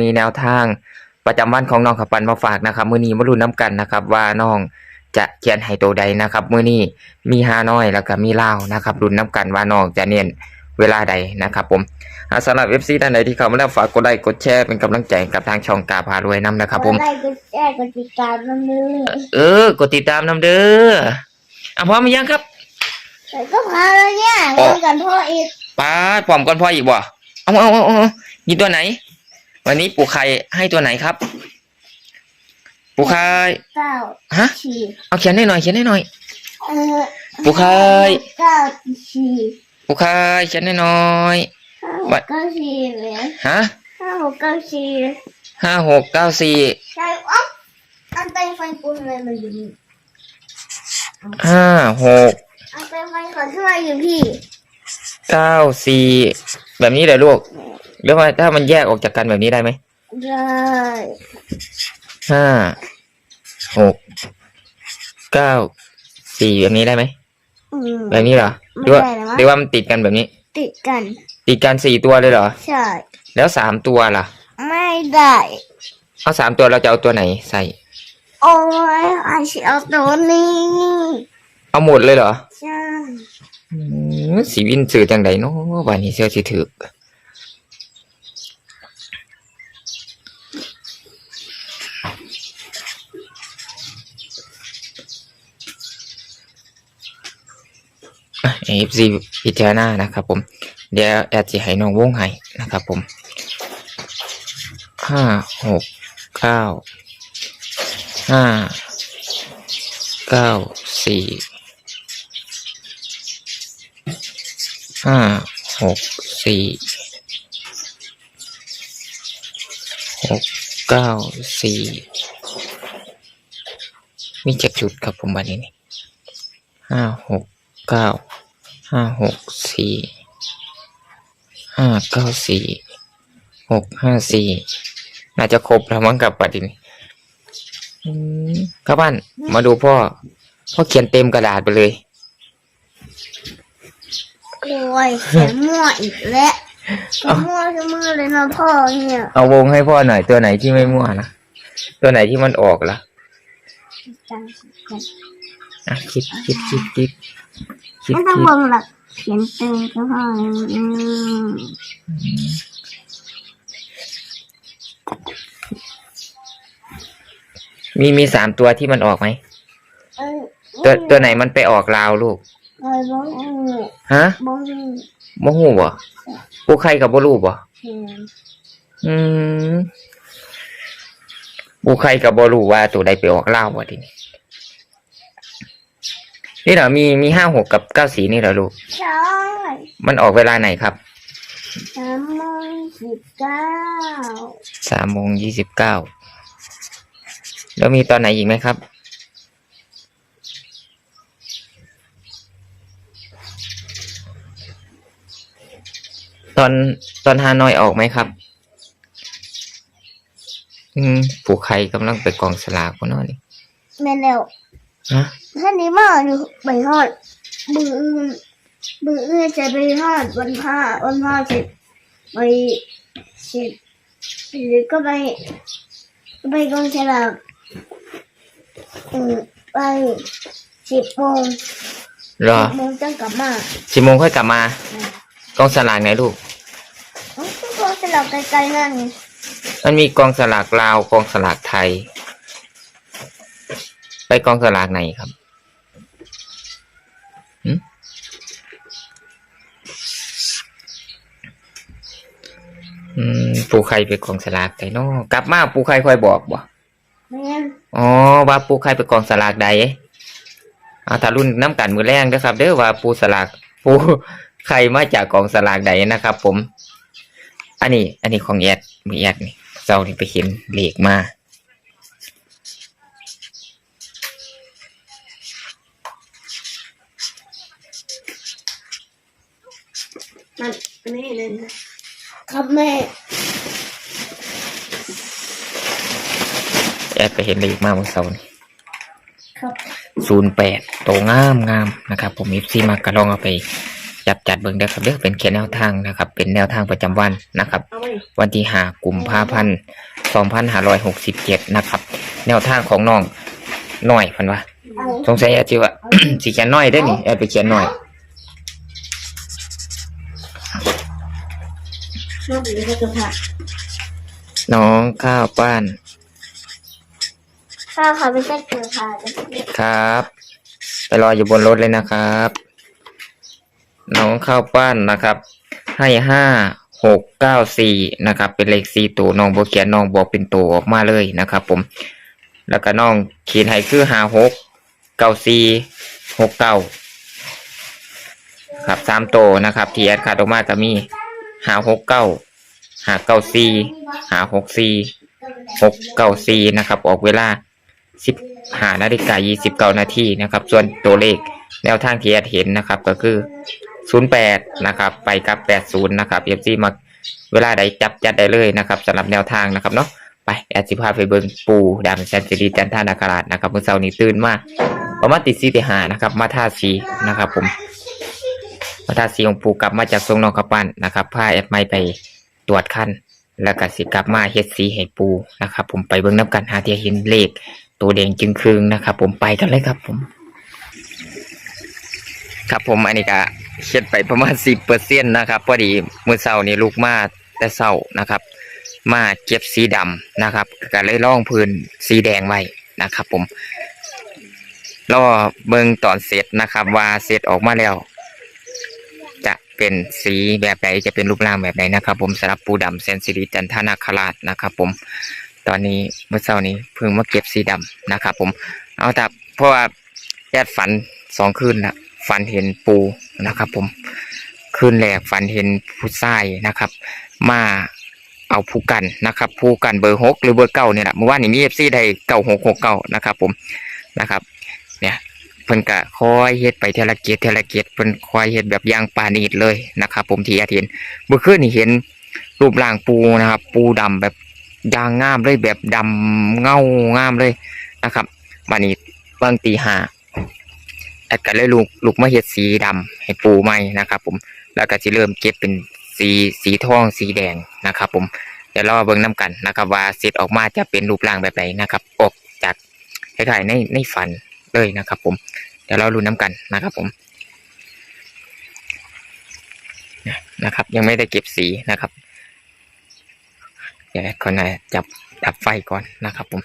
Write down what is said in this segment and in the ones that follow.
มีแนวทางประจำวันของน้องขับปันมาฝากนะครับมื้อนี้มาลุ้นน้ำกันนะครับ ว่าน้องจะเขียนให้ตัวใดนะครับมื้อนี้มีฮานอยแล้วก็มีลาวนะครับลุ้นน้ำกันว่าน้องจะเน้นเวลาใดนะครับผมอ่าสำหรับ FC ท่านใดที่เข้ามาแล้วฝากกดไลค์กดแชร์เป็นกำลังใจให้กับทางช่องกาพารวยนํนะครับ ผมกดไลค์กดแชร์กดติดตามน้ำมือเออกดติดตามนํเด้ออะพร้อมหรือยังครับแต่ก็พาแล้วเนี่ยอ๋อเงินกันพ่ออีกป้าดพร้อมก่อนพ่ออีกบ่เอาเอาเอาเอาหยิบตัวไหน วันนี้ปู่ไข่ให้ตัวไหนครับ ปู่ไข่เก้าฮะสี่เอาเขียนให้หน่อยเขียนให้หน่อย เออปู่ไข่เก้าสี่ปู่ไข่เขียนให้หน่อยห้าหวักดเก้าสี่เลยฮะห้าหกเก้าสี่ห้าหกเก้าสี่ใช่อ๊อกอันเป็นไฟปูนเลยมันอยู่นี่ห้าหกอันเป็นไฟขอขึ้นมาอยู่พี่เก้าสี่แบบนี้เลยลูก หรือว่าถ้ามันแยกออกจากกันแบบนี้ได้ไหมได้ห้าหกเก้าสี่แบบนี้ได้ไหมอืม แบบนี้เหรอหไม่รือว่าได้นะหรือว่ามันติดกันแบบนี้ ติดกัน ติดกันสี่ตัวเลยเหรอ ใช่ แล้วสามตัวล่ะ ไม่ได้เอาเอาสามตัวเราจะเอาตัวไหนใส่ โอ้ยไอชิเอาตัวนี้เอาหมดเลยเหรอใช่อืมสีวินสื่อจังไดเนาะวันนี้เสื้อสิถึกเอฟ ซีพิจารณานะครับผมเดี๋ยวแอดจะให้น้องวงให้นะครับผมห้าหกเก้าห้าเก้าสี่ห้าหกสี่หกเก้าสี่มีเจ็ดจุดครับผมบันนี้ห้าหกเก้า ห้าหกสี่ห้าเก้าสี่หกห้าสี่น่าจะครบแล้วมั้งกับบัดนี้อืมครับบ้านมาดูพ่อ พ่อเขียนเต็มกระดาษไปเลยโอ้ยเขียนมั่วอีกแล้วเขียนมั่วทั้งมือเลยนะพ่อเนี่ย เอาวงให้พ่อหน่อยตัวไหนที่ไม่มั่วนะ ตัวไหนที่มันออกล่ะจังกัน อะคิดคิดคิดคิดคิดไม่ต้องคิวดงหรอกเขียนเต็มก็พออืมมีมีสามตัวที่มันออกไหม เออตัวตัวไหนมันไปออกลาวลูก เออบ้องอืมฮะบ้องอืมบ่ฮู้บ่ปูไข่กับบ่รู้บ่อืมอืมปูไข่กับบ่รู้ว่าตัวใดไปออกลาวบ่ทีนี้ นี่เหรอมีมีห้าหกกับเก้าสีนี่เหรอลูก ใช่มันออกเวลาไหนครับสามโมงสิบเก้าสามโมงยี่สิบเก้าแล้วมีตอนไหนอีกไหมครับตอนตอนฮานอยออกไหมครับ อืม ผูกไข่กำลังไปกองสลากคนนอนนี่แม่เร็ว ฮะท่านนี้มาอยู่ไปทอดบืออื่นบืออื่นจะไปทอดวันผ้าวันผ้าเสร็จไปเสร็จหรือก็ไปก็ไปกองฉลากอืมไปสิบโมงรอสิบโมงจะกลับมาสิบโมงค่อยกลับมากองสลากไหนลูกเอ้าก็กองฉลากไกลๆนั่นไงมันมีกองสลากลาวกองสลากไทย ไปกองสลากไหนครับหึอืมปูไข่ไปกองสลากไก่นอกลับมาปูไข่ค่อยบอกบ่แม่นอ๋อว่าปูไข่ไปกองสลากใดเอาถ้ารุ่นน้ำกันมือแรงเด้อครับ เด้อว่าปูสลากปูไข่มาจากกองสลากใดนะครับ ผม อันนี้ อันนี้ของแอดมือแอดนี่เจ้านี่ไปเห็นเลขมา นั่นอันนี้เลยนะครับแม่แอดไปเห็นเลขมาเมื่อเช้านี่ครับศูนย์แปดโตงามงามนะครับ ผมมิฟซีมากระลองเอาไปจับจัดเบิ่งได้อครับเด้อเป็นแค่แนวทางนะครับ เป็นแนวทางประจำวันนะครับเอาไว้วันที่ห้ากุมภาพันธ์สองพันห้าร้อยหกสิบเจ็ดนะครับ แนวทางของน้องหน่อยพันว่าเอาสงสัยอาจจะว่าสิเขียนน้อยได้อนี่แอบไปเขียนน้อย ชอบหรือจะผ่าน้องข้าวป้าน ข้าวเขาไม่ใช่เกลือผ่าเลยครับ ไปรออยู่บนรถเลยนะครับ น้องข้าวป้านนะครับ ให้ห้าหกเก้าสี่นะครับ เป็นเลขสี่ตัวน้องโบเขียนน้องบอกเป็นตัวออกมาเลยนะครับ ผม แล้วก็น้องเขียนให้คือห้าหกเก้าสี่หกเก้าครับสามตัวนะครับ ที่แอดคาดออกมาก็มี หาหกเก้าหาเก้าสี่หาหกสี่หกเก้าสี่นะครับ ออกเวลาสิบหานาฬิกายี่สิบเก้านาทีนะครับ ส่วนตัวเลขแนวทางที่แอดเห็นนะครับก็คือศูนย์แปดนะครับ ไปกับแปดศูนย์นะครับเอฟซีมาเวลาใดจับจัดได้เลยนะครับสำหรับแนวทางนะครับเนาะไปแอดสิพาไปเบิงปูดำแซนซิรีจันทานาคาราชนะครับเมื่อเช้านี้ตื่นมากประมาณติดสีติหานะครับ มาท่าสีนะครับผม มาท่าสีของปูกลับมาจากทรงนองกระปั้นนะครับพาแอดไม่ไปตรวจคันแล้วก็สิกลับมาเฮ็ดสีให้ปูนะครับ ผมไปเบิ่งน้ำกันหาที่เห็นเลข ตัวแดงจึงครึงนะครับ ผมไปกันเลยครับ ผม ครับผมอันนี้ก็เช็ดไปประมาณสิบเปอร์เซ็นต์นะครับพอดีมือเช้านี้ลูกมาแต่เช้านะครับ มาเก็บสีดำนะครับก็เลยล่องพื้นสีแดงไว้นะครับ ผมรอเบิ่งตอนเสร็จนะครับ ว่าเสร็จออกมาแล้ว เป็นสีแบบไหนจะเป็นรูปร่างแบบไหนนะครับผมสำหรับปูดำเซนซิริจันทนาคราชนะครับผมตอนนี้เมื่อเช้านี้เพิ่งมาเก็บสีดำนะครับผมเอาแต่เพราะว่าแอดฝันสองคืนละฝันเห็นปูนะครับ ผมคืนแรกฝันเห็นผู้ชายนะครับ มาเอาผู้กันนะครับ ผู้กันเบอร์หกหรือเบอร์เก้าเนี่ยแหละเมื่อวานนี้มีเอฟซีได้เก้าหกหกเก้านะครับ ผมนะครับ เนี่ย เพิ่นก็คอยเฮ็ดไปเทละเกียรเทละเกียรเพิ่นคอยเฮ็ดแบบย่างปานีตเลยนะครับผมที่อาทิตย์เมื่อคืนนี่เห็นรูปร่างปูนะครับ ปูดำแบบยางงามเลยแบบดำเงางามเลยนะครับมานี่เบิ่งตีหาแอดก็เลยลูกลูกมาเฮ็ดสีดำให้ปูใหม่นะครับ ผมแล้วก็สิเริ่มเก็บเป็นสีสีทองสีแดงนะครับ ผมเดี๋ยวรอเบิ่งน้กันนะครับ ว่าเสร็จออกมาจะเป็นรูปร่างแบบไหนนะครับ ออกจากคล้ายๆในในฝัน เลยนะครับ ผมเดี๋ยวเรารู้น้กันนะครับ ผมนะครับ ยังไม่ได้เก็บสีนะครับเดี๋ยวก่อนนะจับดับไฟก่อนนะครับ ผม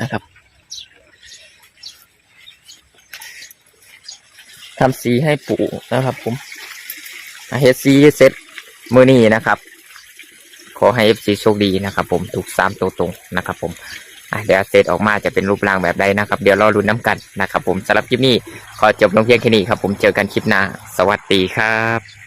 นะครับทำสีให้ปู่นะครับ ผมเฮดซีเสร็จ มือนี้นะครับ ขอให้เอฟซีโชคดีนะครับผมถูกสามตัวตรงนะครับผมเดี๋ยวเซตออกมาจะเป็นรูปร่างแบบใดนะครับ เดี๋ยวรอรุ้นน้ำกันนะครับผมสำหรับคลิปนี้ ขอจบลงเพียงแค่นี้ครับผมเจอกันคลิปหน้า สวัสดีครับ